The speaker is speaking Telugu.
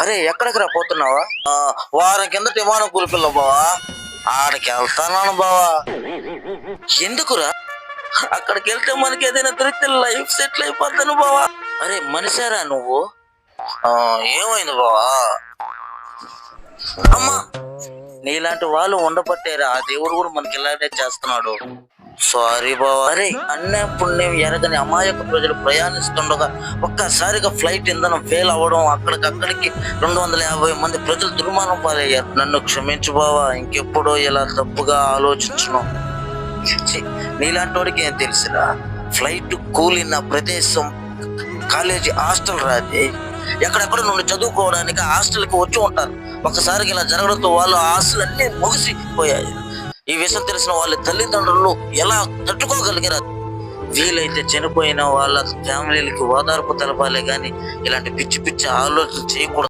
అరే ఎక్కడికి రా పోతున్నావా? వారం కిందట విమానం కూలిపిల్ల బావా. ఆడికి వెళ్తాను బావా. ఎందుకురా? అక్కడికి వెళ్తే మనకి ఏదైనా దొరికితే లైఫ్ సెటిల్ అయిపోతాను బావా. అరే మనిషారా నువ్వు? "ఆ, ఏమైంది బావా? అమ్మా నీలాంటి వాళ్ళు ఉండబట్టేరా ఆ దేవుడు కూడా మనకి ఇలాగే చేస్తున్నాడు. సారీ బావా. అరే అన్నే పుణ్యం ఎరగని అమాయక ప్రజలు ప్రయాణిస్తుండగా ఒక్కసారిగా ఫ్లైట్ ఇంధనం ఫెయిల్ అవ్వడం అక్కడికక్కడికి రెండు వందల యాభై మంది ప్రజలు దుర్మానం పాలయ్యారు. నన్ను క్షమించు బావా ఇంకెప్పుడో ఇలా తప్పుగా ఆలోచించను. నీలాంటి వాడికి ఏం తెలుసురా? ఫ్లైట్ కూలిన ప్రదేశం కాలేజీ హాస్టల్ రాది ఎక్కడెక్కడ నుండి చదువుకోవడానికి హాస్టల్కి వచ్చి ఉంటారు. ఒకసారికి ఇలా జరగడంతో వాళ్ళు హాస్టల్ అన్ని ముగిసిపోయాయి. ఈ విషయం తెలిసిన వాళ్ళ తల్లిదండ్రులు ఎలా తట్టుకోగలిగారు? వీలైతే చనిపోయిన వాళ్ళ ఫ్యామిలీలకి ఓదార్పు తెలపాలే గాని ఇలాంటి పిచ్చి పిచ్చి ఆలోచన చేయకూడదు.